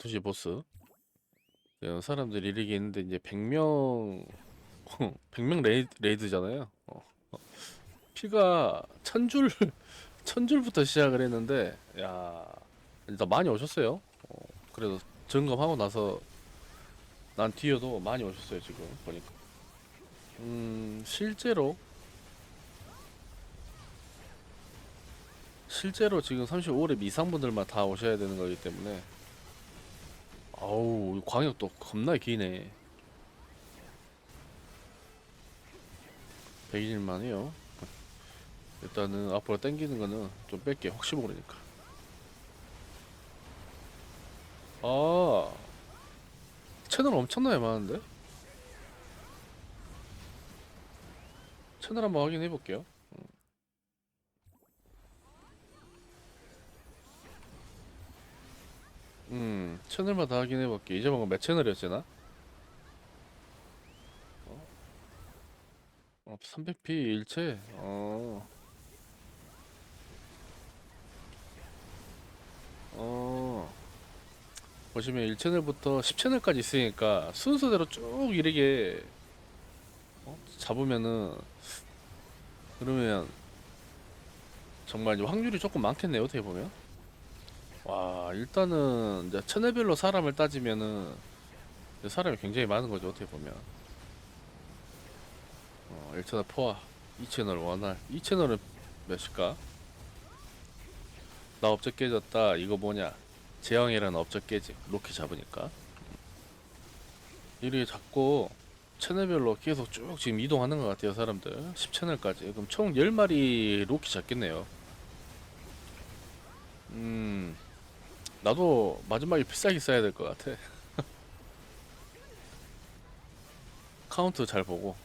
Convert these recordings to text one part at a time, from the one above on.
도시 보스. 어, 사람들이 이르게 있는데 이제 100명 100명 레이드, 레이드잖아요. 어, 어. 피가 천 줄, 천 줄부터 시작을 했는데, 야, 일단 많이 오셨어요. 어, 그래도 점검하고 나서 난 뒤에도 많이 오셨어요 지금 보니까. 음, 실제로 실제로 지금 35렙 이상 분들만 다 오셔야 되는 거기 때문에 아우 이 광역도 겁나 기네. 100일만 해요. 일단은 앞으로 땡기는 거는 좀 뺄게 혹시 모르니까. 아 채널 엄청나게 많은데? 채널 한번 확인해 볼게요. 음, 채널마다 확인해 볼게. 이제 뭔가 몇 채널이었잖아? 어? 어, 300p 일체? 어. 어. 보시면 1채널부터 10채널까지 있으니까 순서대로 쭉 이렇게 어? 잡으면은 그러면 정말 확률이 조금 많겠네요, 어떻게 보면. 와 일단은 이제 채널별로 사람을 따지면은 사람이 굉장히 많은 거죠 어떻게 보면. 어 1채널 포화 2채널 원활. 2채널은 몇일까? 나 업적 깨졌다 이거 뭐냐? 재앙이라는 업적 깨지 로키 잡으니까. 이렇게 잡고 채널별로 계속 쭉 지금 이동하는 것 같아요 사람들. 10채널까지. 그럼 총 10마리 로키 잡겠네요. 음 나도 마지막에 필살기 써야 될 것 같아. 카운트 잘 보고.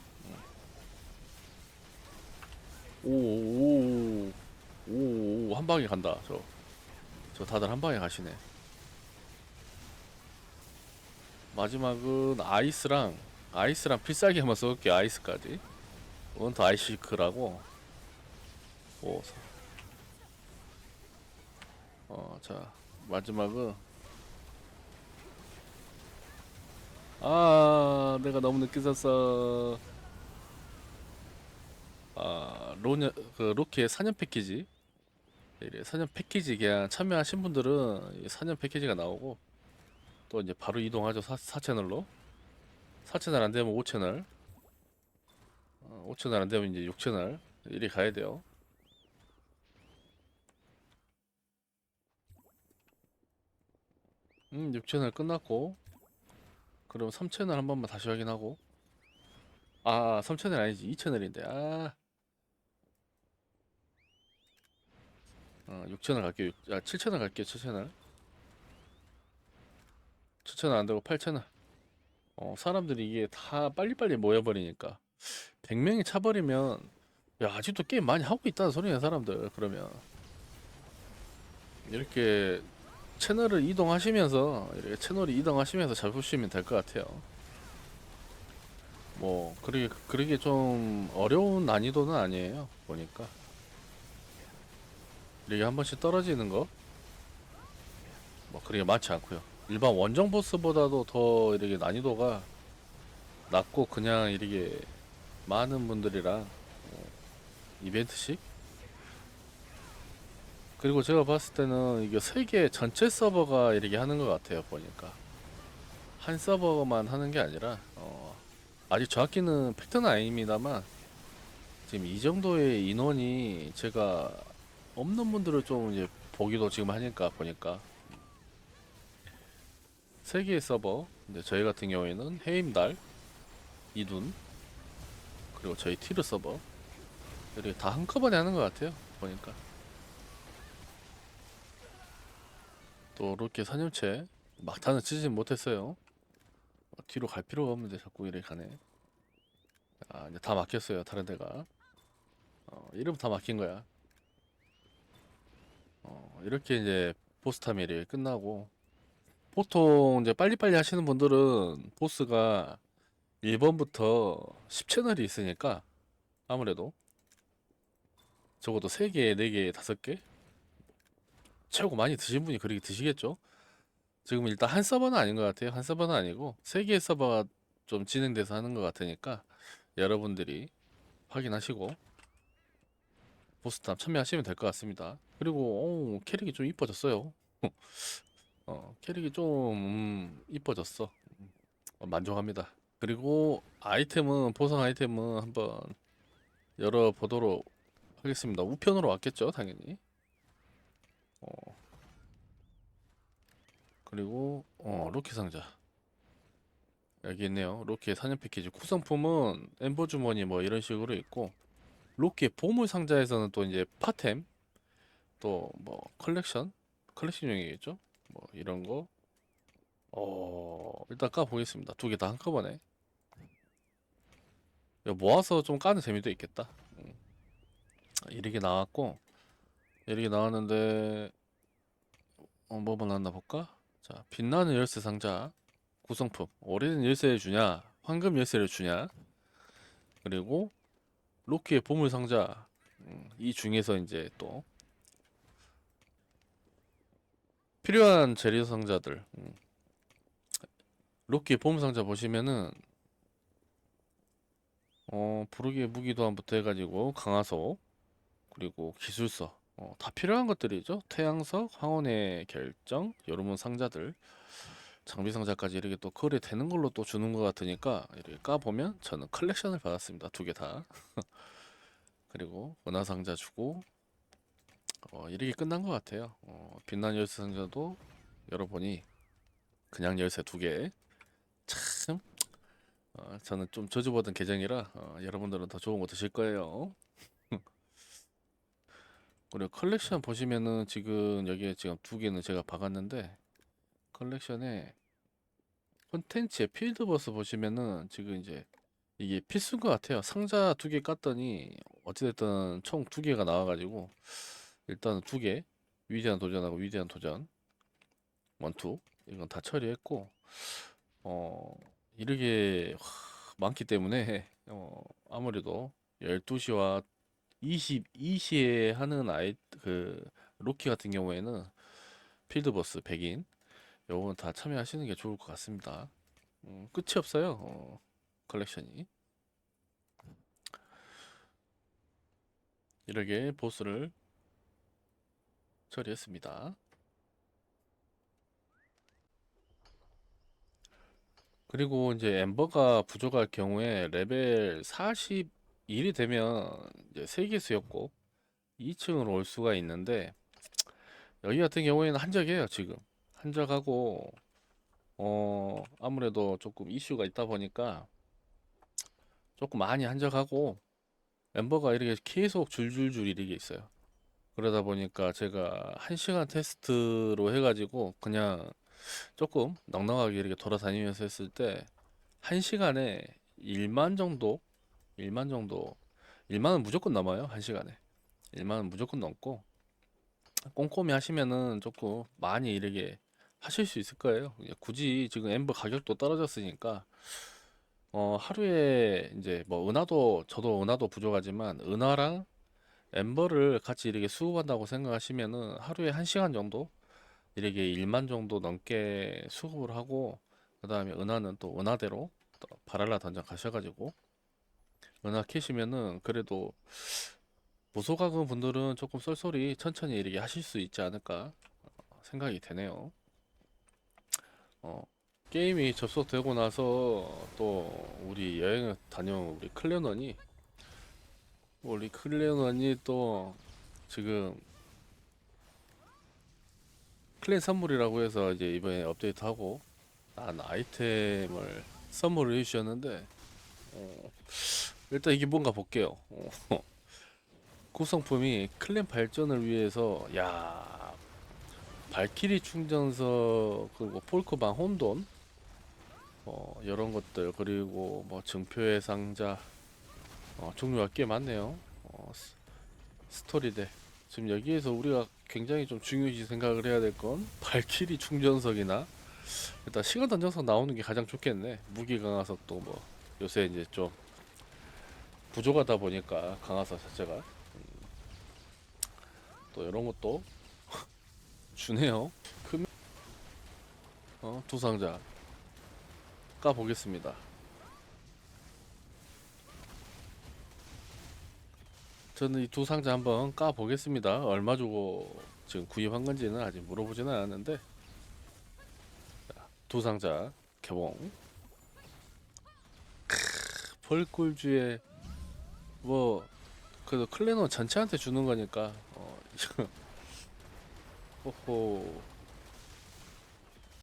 오오오 오, 한 방에 간다. 저, 저 다들 한 방에 가시네. 마지막은 아이스랑 아이스랑 필살기 한번 써볼게. 아이스까지. 원터 아이시크라고. 오. 어, 자. 마지막은. 아 내가 너무 늦게 샀어. 아 로냐 그 로키의 4년 패키지. 이래 4년 패키지 그냥 참여하신 분들은 이 4년 패키지가 나오고 또 이제 바로 이동하죠 4, 4채널로. 4채널 안되면 5채널. 어, 5채널 안되면 이제 6채널. 이리 가야 돼요 음, 6채널 끝났고. 그럼 3채널 한 번만 다시 확인하고. 아 3채널 아니지. 2채널인데. 아. 어, 6채널 갈게요. 6, 아 7채널 갈게요 7채널. 7채널 안되고 8채널. 어 사람들이 이게 다 빨리빨리 모여버리니까. 100명이 차버리면 야 아직도 게임 많이 하고 있다는 소리네 사람들 그러면. 이렇게 채널을 이동하시면서 이렇게 채널을 이동하시면서 잡으시면 될 것 같아요. 뭐 그러게 그러게 좀 어려운 난이도는 아니에요. 보니까 이렇게 한 번씩 떨어지는 거. 뭐 그렇게 많지 않고요. 일반 원정 보스보다도 더 이렇게 난이도가 낮고 그냥 이렇게 많은 분들이랑 어, 이벤트식 그리고 제가 봤을 때는 이게 세계 전체 서버가 이렇게 하는 것 같아요 보니까. 한 서버만 하는 게 아니라 어, 아직 정확히는 팩트는 아닙니다만 지금 이 정도의 인원이 제가 없는 분들을 좀 이제 보기도 지금 하니까 보니까. 세 개의 서버 근데 저희 같은 경우에는 해임달 이둔 그리고 저희 티르 서버 이렇게 다 한꺼번에 하는 것 같아요 보니까 또 이렇게 사념체 막타는 치진 못했어요. 어, 뒤로 갈 필요가 없는데 자꾸 이렇게 가네. 아 이제 다 막혔어요 다른 데가. 어, 이름 다 막힌 거야. 어, 이렇게 이제 보스 타밀이 끝나고 보통 이제 빨리빨리 하시는 분들은 보스가 1번부터 10채널이 있으니까 아무래도 적어도 3개, 4개, 5개 최고 많이 드신 분이 그렇게 드시겠죠? 지금 일단 한 서버는 아닌 것 같아요. 한 서버는 아니고 세 개의 서버가 좀 진행돼서 하는 것 같으니까 여러분들이 확인하시고 보스탑 참여하시면 될 것 같습니다. 그리고 오, 캐릭이 좀 이뻐졌어요. 어, 캐릭이 좀 음, 이뻐졌어. 음, 어, 만족합니다. 그리고 아이템은 보상 아이템은 한번 열어보도록 하겠습니다. 우편으로 왔겠죠, 당연히. 어, 그리고 어, 로키 상자. 여기 있네요. 로키의 4년 패키지. 구성품은 엠버 주머니 뭐 이런 식으로 있고 로키의 보물 상자에서는 또 이제 파템 또 뭐 컬렉션 컬렉션용이겠죠? 뭐 이런 거. 어, 일단 까 보겠습니다. 두 개 다 한꺼번에. 모아서 좀 까는 재미도 있겠다. 음. 이렇게 나왔고 이렇게 나왔는데 어, 뭐만 나왔나 볼까? 자, 빛나는 열쇠 상자 구성품. 오래된 열쇠를 주냐? 황금 열쇠를 주냐? 그리고 로키의 보물 상자. 음, 이 중에서 이제 또 필요한 재료 상자들. 음. 로키의 보물 상자 보시면은 어 부르기의 무기도안부터 해가지고 강화석 그리고 기술서 어, 다 필요한 것들이죠 태양석 황혼의 결정 여러분 상자들 장비 상자까지 이렇게 또 거래되는 걸로 또 주는 것 같으니까 이렇게 까보면 저는 컬렉션을 받았습니다. 두 개 다. 그리고 은하 상자 주고 어, 이렇게 끝난 것 같아요. 어, 빛난 열쇠 상자도 열어보니 그냥 열쇠 두 개. 참 어, 저는 좀 저주받은 계정이라 어, 여러분들은 더 좋은 거 드실 거예요. 그리고 컬렉션 보시면은 지금 여기에 지금 두 개는 제가 박았는데 컬렉션에 콘텐츠에 필드버스 보시면은 지금 이제 이게 필수인 것 같아요. 상자 두 개 깠더니 어찌됐든 총 두 개가 나와가지고 일단은 두 개 위대한 도전하고 위대한 도전 원투 이건 다 처리했고 어 이렇게 많기 때문에 어 아무래도 12시와 22시에 하는 아이 그 로키 같은 경우에는 필드버스 100인 요건 다 참여하시는 게 좋을 것 같습니다. 음, 끝이 없어요. 어, 컬렉션이. 이렇게 보스를 처리했습니다. 그리고 이제 엠버가 부족할 경우에 레벨 41이 되면 이제 수역국 2층으로 올 수가 있는데 여기 같은 경우에는 한적이에요, 지금. 한적하고 어 아무래도 조금 이슈가 있다 보니까 조금 많이 한적하고 멤버가 이렇게 계속 줄줄줄 이렇게 있어요. 그러다 보니까 제가 한 시간 테스트로 해가지고 그냥 조금 넉넉하게 이렇게 돌아다니면서 했을 때 한 시간에 1만 정도 1만 정도. 1만은 무조건 넘어요 한 시간에. 1만은 무조건 넘고. 꼼꼼히 하시면은 조금 많이 이렇게 하실 수 있을 거예요. 그냥 굳이 지금 엠버 가격도 떨어졌으니까. 어 하루에 이제 뭐 은하도 저도 은하도 부족하지만 은하랑 엠버를 같이 이렇게 수급한다고 생각하시면은 하루에 한 시간 정도 이렇게 1만 정도 넘게 수급을 하고 그 다음에 은하는 또 은하대로 또 바랄라 던전 가셔가지고 은하 캐시면은 그래도 보소가금 분들은 조금 쏠쏠히 천천히 이렇게 하실 수 있지 않을까 생각이 되네요. 어, 게임이 접속되고 나서 또 우리 여행을 다녀온 우리 클레넌이 우리 클레넌이 또 지금 클랜 선물이라고 해서 이제 이번에 업데이트하고 난 아이템을 선물을 해주셨는데 어, 일단 이게 뭔가 볼게요. 어, 구성품이 클랜 발전을 위해서 야 발키리 충전석 그리고 폴크방 혼돈 어, 이런 것들 그리고 뭐 증표의 상자 어, 종류가 꽤 많네요. 어, 스- 스토리대 지금 여기에서 우리가 굉장히 좀 중요시 생각을 해야 될 건 발키리 충전석이나 일단 시간 단정석 나오는 게 가장 좋겠네. 무기 강화석도 뭐 요새 이제 좀 부족하다 보니까 강화석 자체가 음, 또 이런 것도 주네요. 금... 어, 두 상자 까 보겠습니다. 저는 이 두 상자 한번 까 보겠습니다. 얼마 주고 지금 구입한 건지는 아직 물어보지는 않았는데 자, 두 상자 개봉. 크, 벌꿀주에 뭐 그래도 클레논 전체한테 주는 거니까 어, 호호